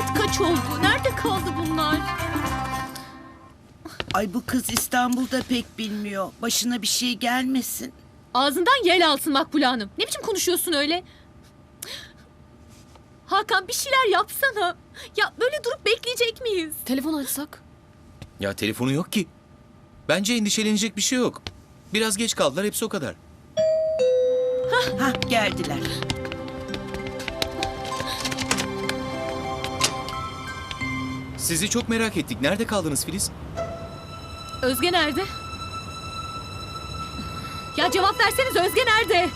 Saat kaç oldu? Nerede kaldı bunlar? Ay bu kız İstanbul'da pek bilmiyor. Başına bir şey gelmesin. Ağzından yel alsın Makbule Hanım. Ne biçim konuşuyorsun öyle? Hakan bir şeyler yapsana. Ya böyle durup bekleyecek miyiz? Telefon açsak? Ya telefonu yok ki. Bence endişelenecek bir şey yok. Biraz geç kaldılar hepsi o kadar. Hah geldiler. Sizi çok merak ettik. Nerede kaldınız Filiz? Özge nerede? Ya cevap verseniz Özge nerede?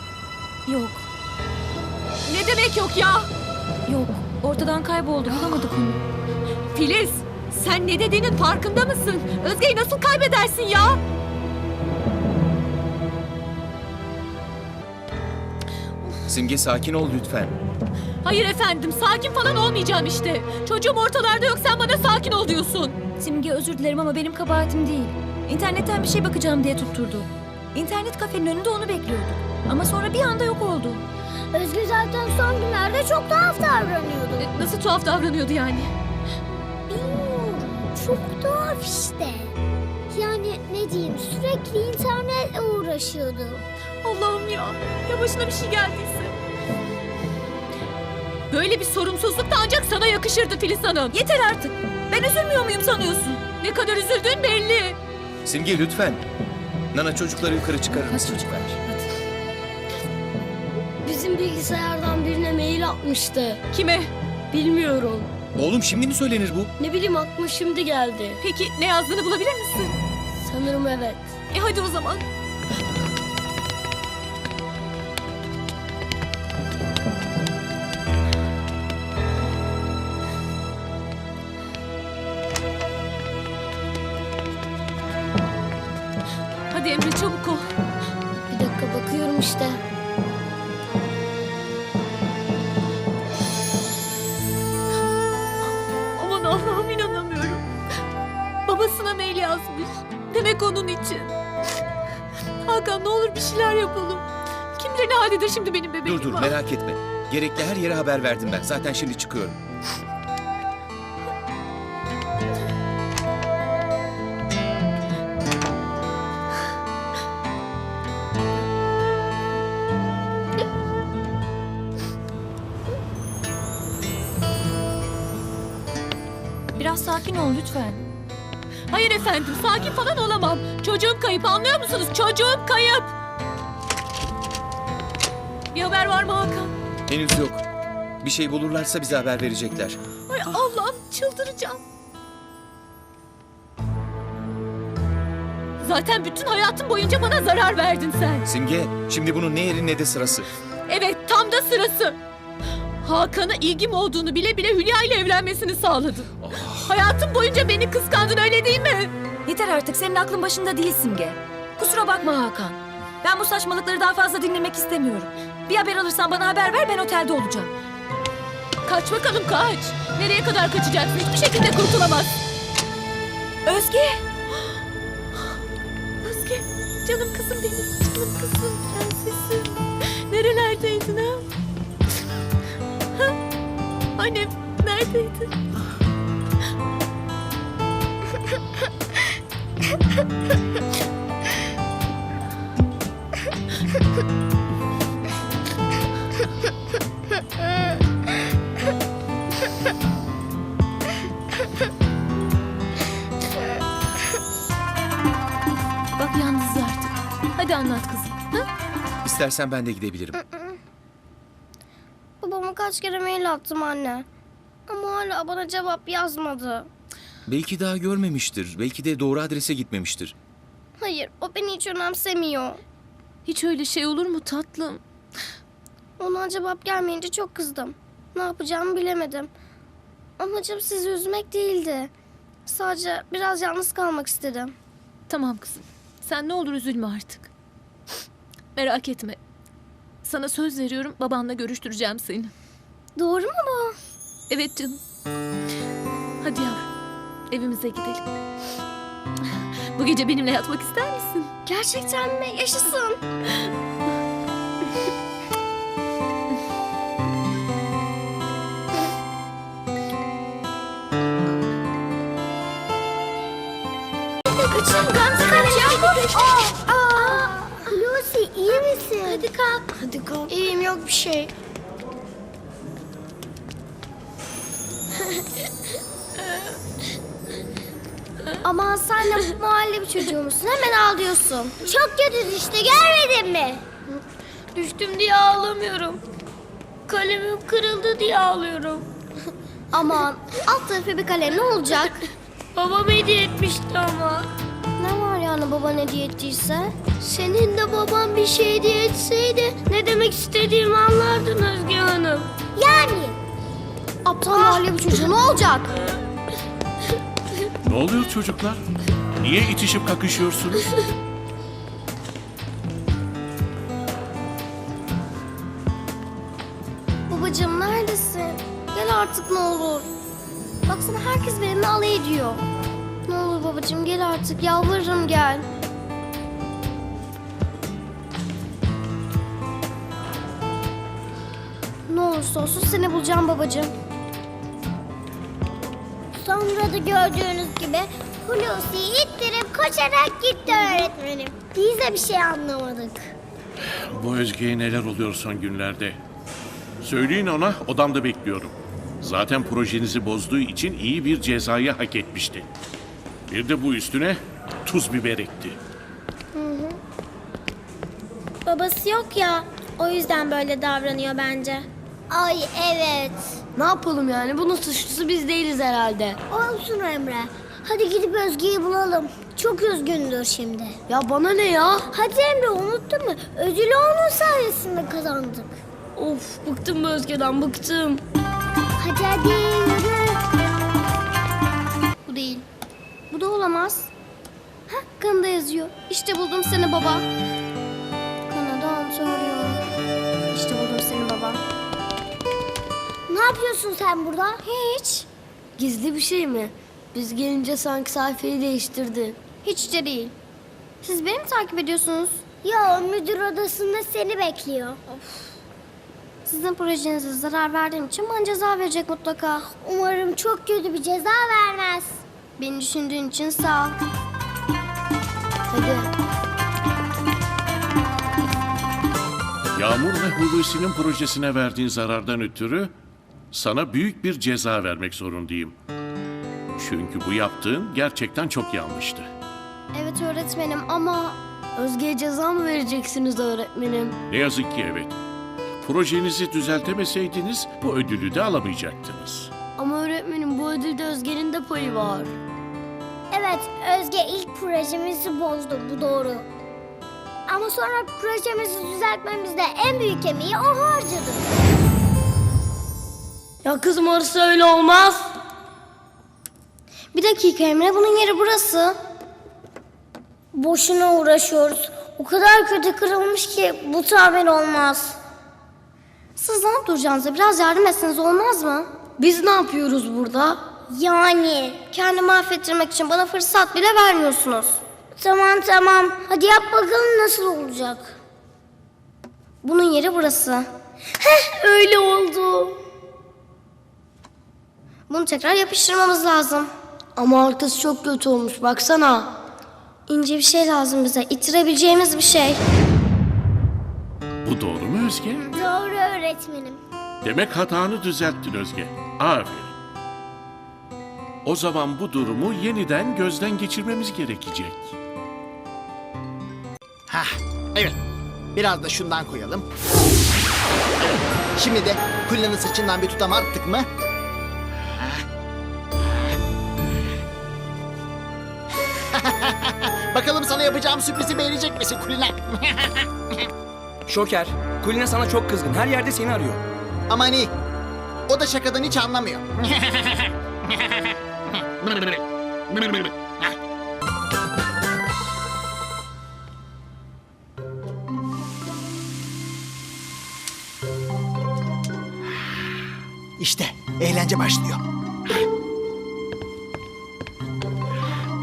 Yok, Ne demek yok ya? yok. Ortadan kayboldu. Bulamadık onu. Filiz sen ne dediğinin farkında mısın? Özge'yi nasıl kaybedersin ya? Simge sakin ol lütfen. Hayır efendim sakin falan olmayacağım işte. Çocuğum ortalarda yok sen bana sakin ol diyorsun. Simge özür dilerim ama benim kabahatim değil. İnternetten bir şey bakacağım diye tutturdu. İnternet kafenin önünde onu bekliyorduk. Ama sonra bir anda yok oldu. Özgür zaten son günlerde çok tuhaf davranıyordu. E, Nasıl tuhaf davranıyordu yani? Bilmiyorum. Çok tuhaf işte. Yani ne diyeyim sürekli internetle uğraşıyordu. Allah'ım ya. Ya başına bir şey geldiyse. Böyle bir sorumsuzluk da ancak sana yakışırdı Filiz Hanım. Yeter artık. Ben üzülmüyor muyum sanıyorsun? Ne kadar üzüldüğün belli. Simge lütfen. Nana çocukları yukarı çıkarır Hadi mısın? çocuklar. Hadi. Bizim bilgisayardan birine mail atmıştı. Kime? Bilmiyorum. Oğlum şimdi mi söylenir bu? Ne bileyim aklıma şimdi geldi. Peki ne yazdığını bulabilir misin? Sanırım evet. E hadi o zaman. Çabuk ol. Bir dakika bakıyorum işte. Aman Allah'ım inanamıyorum. Babasına mail yazmış. Demek onun için. Hakan ne olur bir şeyler yapalım. Kim bilir ne haldedir şimdi benim bebeğim. Dur dur merak etme. Gerekli her yere haber verdim ben. Zaten şimdi çıkıyorum. Efendim sakin falan olamam. Çocuğum kayıp anlıyor musunuz? Çocuğum kayıp. Bir haber var mı Hakan? Henüz yok. Bir şey bulurlarsa bize haber verecekler. Ay Allah'ım çıldıracağım. Zaten bütün hayatım boyunca bana zarar verdin sen. Simge şimdi bunun ne yeri ne de sırası. Evet tam da sırası. Hakan'a ilgim olduğunu bile bile Hülya ile evlenmesini sağladın. Hayatım boyunca beni kıskandın öyle değil mi? Yeter artık senin aklın başında değil Simge. Kusura bakma Hakan. Ben bu saçmalıkları daha fazla dinlemek istemiyorum. Bir haber alırsan bana haber ver ben otelde olacağım. Kaç bakalım kaç. Nereye kadar kaçacaksın? Hiçbir şekilde kurtulamaz. Özge! Özge, canım kızım benim. Canım kızım, prensesim. Nerelerdeydin ha? Annem neredeydin? Bak yalnız artık. Hadi anlat kızım. Ha? İstersen ben de gidebilirim. Babama kaç kere mail attım anne. Ama hala bana cevap yazmadı. Belki daha görmemiştir. Belki de doğru adrese gitmemiştir. Hayır o beni hiç önemsemiyor. Hiç öyle şey olur mu tatlım? Ona cevap gelmeyince çok kızdım. Ne yapacağımı bilemedim. Amacım sizi üzmek değildi. Sadece biraz yalnız kalmak istedim. Tamam kızım. Sen ne olur üzülme artık. Merak etme. Sana söz veriyorum babanla görüştüreceğim seni. Doğru mu bu? Evet canım. Hadi yavrum. Evimize gidelim. Bu gece benimle yatmak ister misin? Gerçekten mi? Yaşasın. Kaçın Gamze kaç. Aa, Lucy iyi misin? Hadi kalk. Hadi kalk. İyiyim yok bir şey. Aman sen de bu mahalle bir çocuğu musun? Hemen ağlıyorsun. Çok kötü işte görmedin mi? Düştüm diye ağlamıyorum. Kalemim kırıldı diye ağlıyorum. Aman alt tarafı bir kalem ne olacak? Babam hediye etmişti ama. Ne var yani baban hediye ettiyse? Senin de baban bir şey hediye etseydi ne demek istediğimi anlardın Özge Hanım. Yani? Aptal mahalle bir çocuğu ne olacak? Ne oluyor çocuklar? Niye itişip kakışıyorsunuz? Babacığım neredesin? Gel artık ne olur. Baksana herkes benimle alay ediyor. Ne olur babacığım gel artık yalvarırım gel. Ne olursa olsun seni bulacağım babacığım. Sonra da gördüğünüz gibi Hulusi'yi ittirip koşarak gitti öğretmenim. Biz de bir şey anlamadık. Bu Özge'ye neler oluyor son günlerde? Söyleyin ona odamda bekliyorum. Zaten projenizi bozduğu için iyi bir cezayı hak etmişti. Bir de bu üstüne tuz biber ekti. Babası yok ya. O yüzden böyle davranıyor bence. Ay evet. Ne yapalım yani? Bunun suçlusu biz değiliz herhalde. Olsun Emre. Hadi gidip Özge'yi bulalım. Çok üzgündür şimdi. Ya bana ne ya? Hadi Emre unuttun mu? Ödülü onun sayesinde kazandık. Of bıktım bu Özge'den bıktım. Hadi hadi yürü. Bu değil. Bu da olamaz. Hah kanada yazıyor. İşte buldum seni baba. Kanada Ontario. İşte buldum seni baba. Ne yapıyorsun sen burada? Hiç. Gizli bir şey mi? Biz gelince sanki sayfayı değiştirdi. Hiç de değil. Siz beni mi takip ediyorsunuz? Ya müdür odasında seni bekliyor. Sizin projenize zarar verdiğim için bana ceza verecek mutlaka. Umarım çok kötü bir ceza vermez. Beni düşündüğün için sağ ol. Hadi. Yağmur ve Hulusi'nin projesine verdiğin zarardan ötürü sana büyük bir ceza vermek zorundayım. Çünkü bu yaptığın gerçekten çok yanlıştı. Evet öğretmenim ama Özge'ye ceza mı vereceksiniz öğretmenim? Ne yazık ki evet. Projenizi düzeltemeseydiniz bu ödülü de alamayacaktınız. Ama öğretmenim bu ödülde Özge'nin de payı var. evet Özge ilk projemizi bozdu bu doğru. Ama sonra projemizi düzeltmemizde en büyük emeği o harcadı. Ya kızım orası öyle olmaz. Bir dakika Emre bunun yeri burası. Boşuna uğraşıyoruz. O kadar kötü kırılmış ki bu tamir olmaz. Siz ne yaptıracaksınız? Biraz yardım etseniz olmaz mı? Biz ne yapıyoruz burada? Yani kendimi affettirmek için bana fırsat bile vermiyorsunuz. Tamam tamam. Hadi yap bakalım nasıl olacak. Bunun yeri burası. Heh öyle oldu. Bunu tekrar yapıştırmamız lazım. Ama arkası çok kötü olmuş baksana. İnce bir şey lazım bize. İttirebileceğimiz bir şey. Bu doğru mu Özge? Doğru öğretmenim. Demek hatanı düzelttin Özge. Aferin. O zaman bu durumu yeniden gözden geçirmemiz gerekecek. Hah, evet. Biraz da şundan koyalım. Evet. Şimdi de Kulina'nın saçından bir tutam attık mı? Bakalım sana yapacağım sürprizi beğenecek misin Kulina? Şoker, Kulina sana çok kızgın. Her yerde seni arıyor. Aman iyi. O da şakadan hiç anlamıyor. İşte eğlence başlıyor.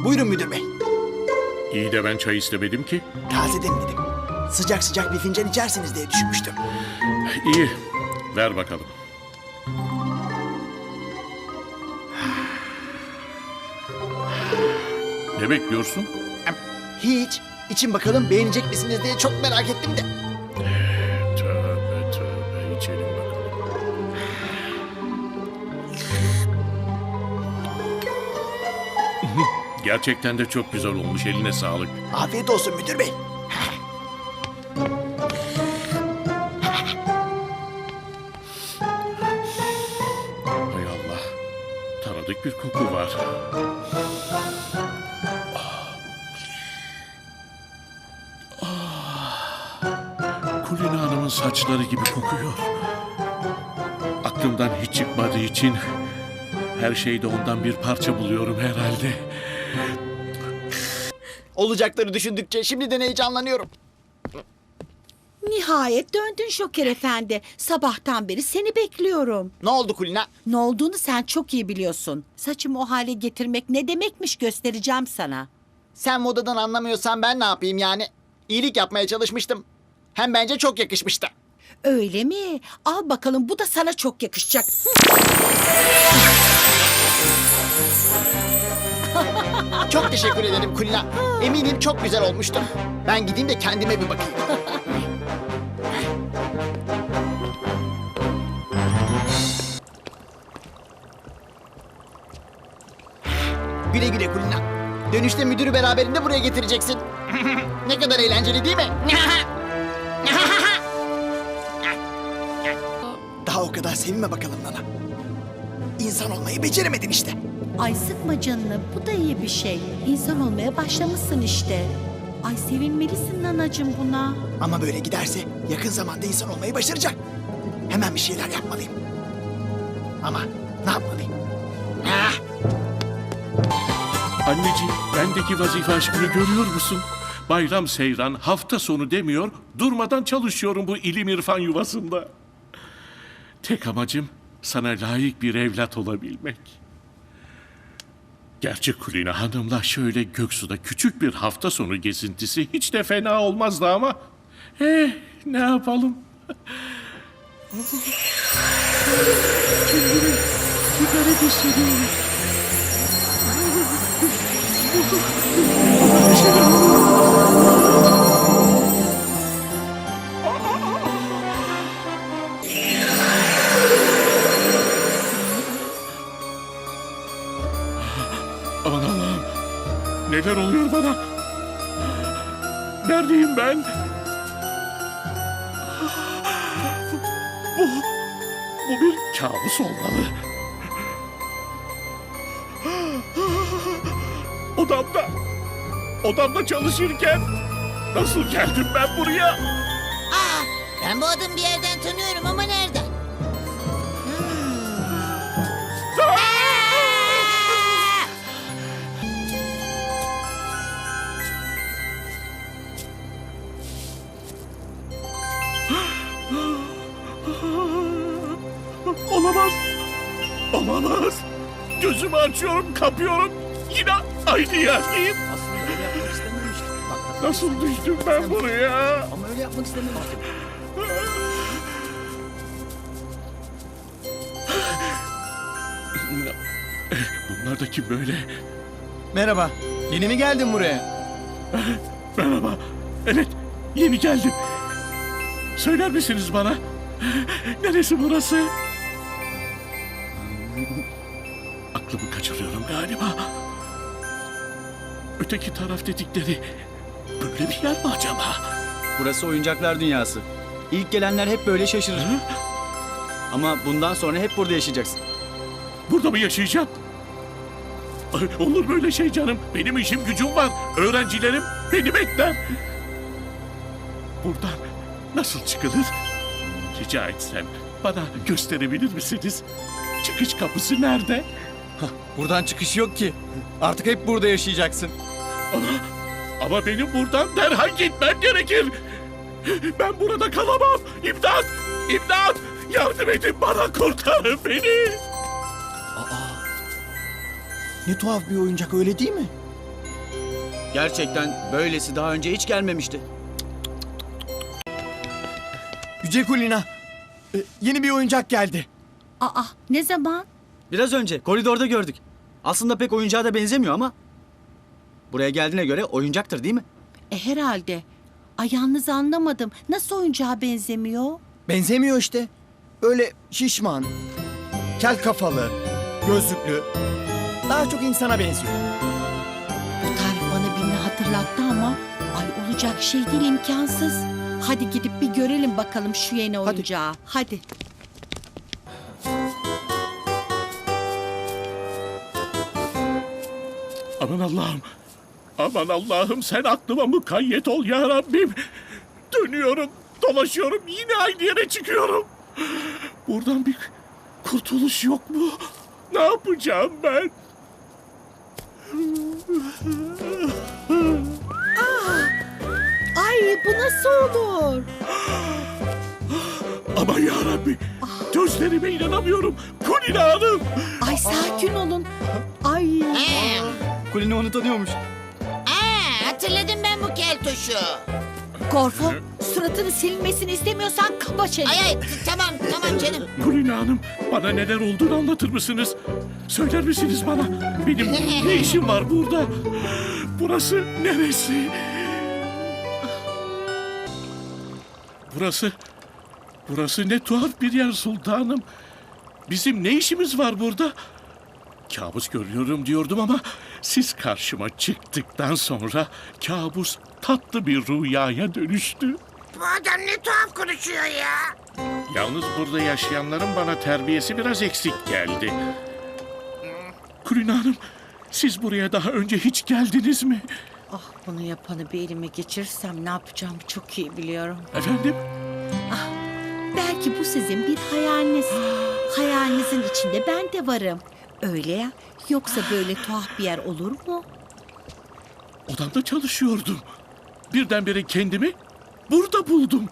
Buyurun müdür bey. İyi de ben çay istemedim ki. Taze demledim. Sıcak sıcak bir fincan içersiniz diye düşünmüştüm. İyi, ver bakalım. Ne bekliyorsun? Hiç. İçin bakalım beğenecek misiniz diye çok merak ettim de. Gerçekten de çok güzel olmuş. Eline sağlık. Afiyet olsun müdür bey. Hay Allah. Tanıdık bir koku var. Ah. Kulina Hanım'ın saçları gibi kokuyor. Aklımdan hiç çıkmadığı için her şeyde ondan bir parça buluyorum herhalde. Olacakları düşündükçe şimdiden heyecanlanıyorum. Nihayet döndün Şoker Efendi. Sabahtan beri seni bekliyorum. Ne oldu Kulina? Ne olduğunu sen çok iyi biliyorsun. Saçımı o hale getirmek ne demekmiş göstereceğim sana. Sen modadan anlamıyorsan ben ne yapayım yani? İyilik yapmaya çalışmıştım. Hem bence çok yakışmıştı. Öyle mi? Al bakalım bu da sana çok yakışacak. Çok teşekkür ederim Kulina. Eminim çok güzel olmuştur. Ben gideyim de kendime bir bakayım. Güle güle Kulina. Dönüşte müdürü beraberinde buraya getireceksin. ne kadar eğlenceli değil mi? Daha o kadar sevinme bakalım Nana. İnsan olmayı beceremedin işte. Ay sıkma canını. Bu da iyi bir şey. İnsan olmaya başlamışsın işte. Ay sevinmelisin nanacığım buna. Ama böyle giderse yakın zamanda insan olmayı başaracak. Hemen bir şeyler yapmalıyım. Ama ne yapmalıyım? Ah! Anneciğim, bendeki vazife aşkını görüyor musun? Bayram seyran, hafta sonu demiyor, durmadan çalışıyorum bu ilim irfan yuvasında. Tek amacım sana layık bir evlat olabilmek. Gerçi Kulina Hanım'la şöyle Göksu'da küçük bir hafta sonu gezintisi hiç de fena olmazdı ama... Eh, ne yapalım? Kendimi sigara düşürüyorum. Aman Allah'ım. Neler oluyor bana? Neredeyim ben? Bu, bu bir kabus olmalı. Odamda, odamda çalışırken nasıl geldim ben buraya? Ben bu adamı bir yerden tanıyorum ama nereden? Olamaz. Olamaz. Gözümü açıyorum, kapıyorum. Yine aynı yerdeyim. Aslında böyle yapmak istememiştim. Bak, Nasıl düştüm ben buraya? ama öyle yapmak istememiştim. Bunlar da kim böyle? Merhaba. Yeni mi geldin buraya? Merhaba. Evet, yeni geldim. Söyler misiniz bana? Neresi burası? Öteki taraf dedikleri böyle bir yer mi acaba? Burası oyuncaklar dünyası. İlk gelenler hep böyle şaşırır. Ama bundan sonra hep burada yaşayacaksın. Burada mı yaşayacağım? Ay, Olur böyle şey canım. Benim işim gücüm var. Öğrencilerim beni bekler. Buradan nasıl çıkılır? Rica etsem bana gösterebilir misiniz? Çıkış kapısı nerede? Buradan çıkış yok ki. Artık hep burada yaşayacaksın. Ama, ama benim buradan derhal gitmem gerekir. Ben burada kalamam. İmdat! İmdat! Yardım edin bana kurtarın beni. Ne tuhaf bir oyuncak öyle değil mi? Gerçekten böylesi daha önce hiç gelmemişti. Yüce Kulina. e, Yeni bir oyuncak geldi. Aa ne zaman? Biraz önce koridorda gördük. Aslında pek oyuncağa da benzemiyor ama Buraya geldiğine göre oyuncaktır değil mi? E herhalde. Ay yalnız anlamadım. Nasıl oyuncağa benzemiyor? Benzemiyor işte. Böyle şişman, kel kafalı, gözlüklü. Daha çok insana benziyor. Bu tarif bana birini hatırlattı ama ay olacak şey değil imkansız. Hadi gidip bir görelim bakalım şu yeni oyuncağı. Hadi. Aman Allah'ım. Aman Allah'ım sen aklıma mukayyet ol ya Rabbim. Dönüyorum, dolaşıyorum, yine aynı yere çıkıyorum. Buradan bir kurtuluş yok mu? Ne yapacağım ben? Ay bu nasıl olur? Aman ya Rabbi. Gözlerime inanamıyorum. Kulina Hanım. Ay sakin olun. Ay. Kulini onu tanıyormuş. Hatırladım ben bu keltoşu. Gorfo suratını silinmesini istemiyorsan kapa çeneni. Ay ay tamam tamam canım. Kulina Hanım bana neler olduğunu anlatır mısınız? Söyler misiniz bana? Benim ne işim var burada? Burası neresi? Burası... Burası ne tuhaf bir yer sultanım. Bizim ne işimiz var burada? Kabus görüyorum diyordum ama siz karşıma çıktıktan sonra kabus tatlı bir rüyaya dönüştü. Bu adam ne tuhaf konuşuyor ya. Yalnız burada yaşayanların bana terbiyesi biraz eksik geldi. Kulina Hanım, siz buraya daha önce hiç geldiniz mi? Ah bunu yapanı bir elime geçirsem ne yapacağımı çok iyi biliyorum. Efendim? Belki bu sizin bir hayaliniz. Hayalinizin içinde ben de varım. Öyle ya. Yoksa böyle tuhaf bir yer olur mu? Odamda çalışıyordum. Birdenbire kendimi burada buldum.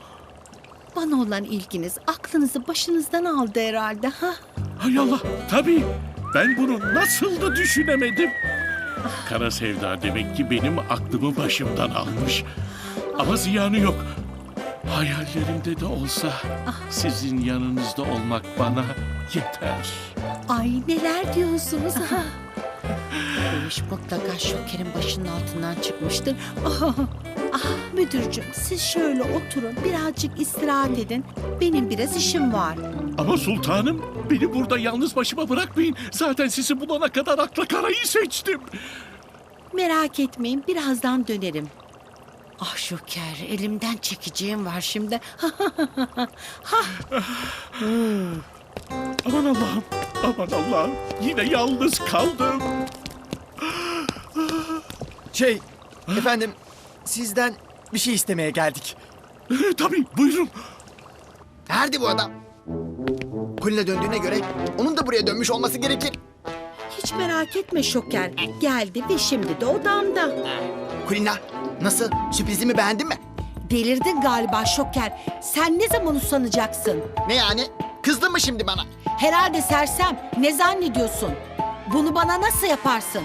Bana olan ilginiz aklınızı başınızdan aldı herhalde. Ha? Hay Allah, tabii. Ben bunu nasıl da düşünemedim. Kara sevda demek ki benim aklımı başımdan almış. Ama ziyanı yok. Hayallerimde de olsa sizin yanınızda olmak bana yeter. Ay neler diyorsunuz ha? Bu iş mutlaka şokerin başının altından çıkmıştır. Ah, ah müdürcüm siz şöyle oturun birazcık istirahat edin. Benim biraz işim var. Ama sultanım beni burada yalnız başıma bırakmayın. Zaten sizi bulana kadar akla karayı seçtim. Merak etmeyin birazdan dönerim. Ah şoker elimden çekeceğim var şimdi. Aman Allah'ım, aman Allah'ım. Yine yalnız kaldım. Şey, efendim sizden bir şey istemeye geldik. Tabii buyurun. Nerede bu adam? Kulina döndüğüne göre onun da buraya dönmüş olması gerekir. Hiç merak etme şoker. Geldi ve şimdi de odamda. Kulina nasıl? Sürprizimi beğendin mi? Delirdin galiba şoker. Sen ne zaman usanacaksın? Ne yani? Kızdın mı şimdi bana? Herhalde sersem. Ne zannediyorsun? Bunu bana nasıl yaparsın?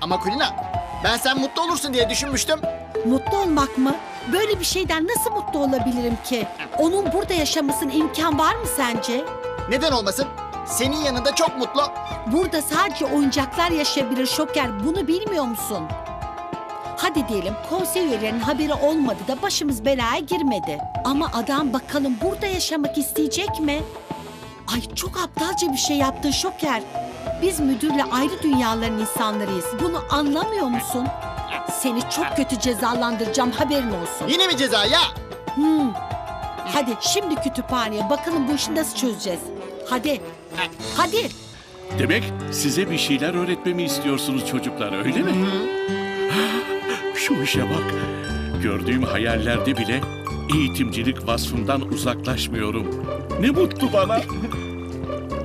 Ama Kulina ben sen mutlu olursun diye düşünmüştüm. Mutlu olmak mı? Böyle bir şeyden nasıl mutlu olabilirim ki? Onun burada yaşamasının imkan var mı sence? Neden olmasın? Senin yanında çok mutlu. Burada sadece oyuncaklar yaşayabilir şoker. Bunu bilmiyor musun? Hadi diyelim konsey üyelerinin haberi olmadı da başımız belaya girmedi. Ama adam bakalım burada yaşamak isteyecek mi? Ay çok aptalca bir şey yaptın şoker. Biz müdürle ayrı dünyaların insanlarıyız. Bunu anlamıyor musun? Seni çok kötü cezalandıracağım haberin olsun. Yine mi ceza ya? Hmm. Hadi şimdi kütüphaneye bakalım bu işi nasıl çözeceğiz. Hadi. Hadi. Demek size bir şeyler öğretmemi istiyorsunuz çocuklar öyle mi? Şu işe bak. Gördüğüm hayallerde bile eğitimcilik vasfından uzaklaşmıyorum. Ne mutlu bana.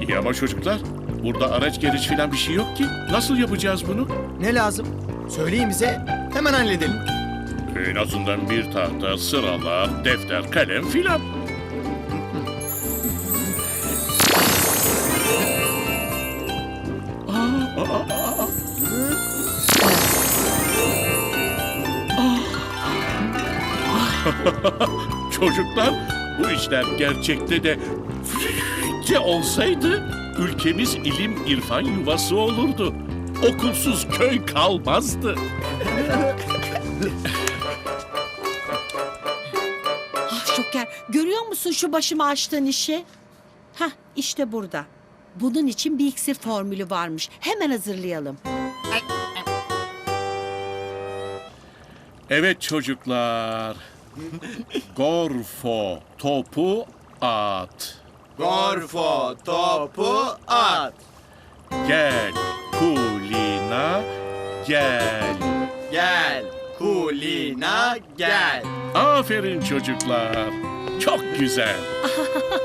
İyi ama çocuklar burada araç gereç falan bir şey yok ki. Nasıl yapacağız bunu? Ne lazım? Söyleyin bize, hemen halledelim. En azından bir tahta, sıralar, defter, kalem filan. Çocuklar bu işler gerçekte de de olsaydı ülkemiz ilim irfan yuvası olurdu. Okulsuz köy kalmazdı. Ah Şoker görüyor musun şu başıma açtığın işi? Hah işte burada. Bunun için bir iksir formülü varmış. Hemen hazırlayalım. Evet çocuklar. Gorfo topu at. Gorfo topu at. Gel Kulina gel. Gel Kulina gel. Aferin çocuklar. Çok güzel.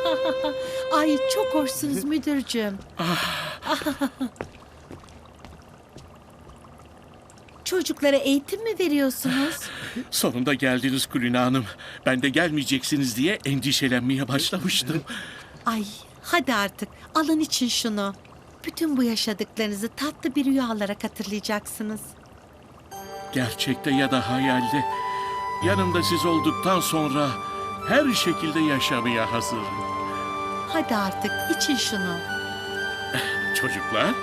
Ay çok hoşsunuz müdürcüm. Çocuklara eğitim mi veriyorsunuz? Sonunda geldiniz Kulina Hanım. Ben de gelmeyeceksiniz diye endişelenmeye başlamıştım. Ay hadi artık alın için şunu. Bütün bu yaşadıklarınızı tatlı bir rüya olarak hatırlayacaksınız. Gerçekte ya da hayalde. Yanımda siz olduktan sonra her şekilde yaşamaya hazırım. Hadi artık için şunu. Çocuklar,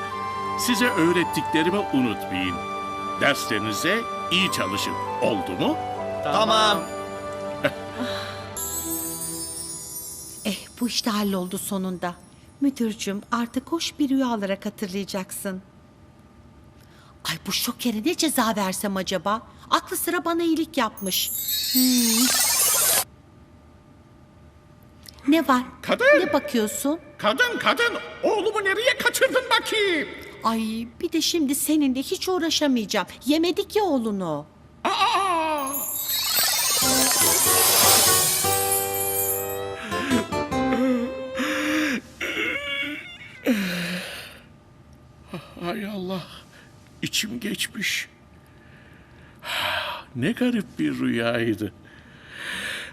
size öğrettiklerimi unutmayın. Derslerinize iyi çalışın. Oldu mu? Tamam. Eh bu işte halloldu sonunda. Müdürcüm artık hoş bir rüya olarak hatırlayacaksın. Ay bu şokere ne ceza versem acaba? Aklı sıra bana iyilik yapmış. Hmm. Ne var? Kadın! Ne bakıyorsun? Kadın kadın, oğlumu nereye kaçırdın bakayım? Ay bir de şimdi seninle hiç uğraşamayacağım. Yemedik ya oğlunu. Aa! Hay Allah, içim geçmiş. Ne garip bir rüyaydı.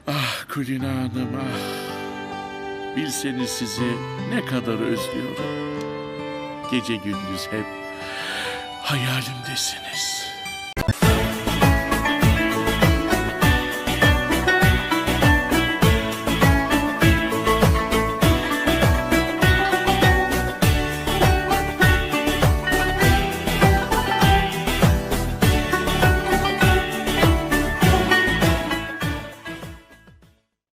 Ah Kulina Hanım ah. Bilseniz sizi ne kadar özlüyorum. Gece gündüz hep hayalimdesiniz.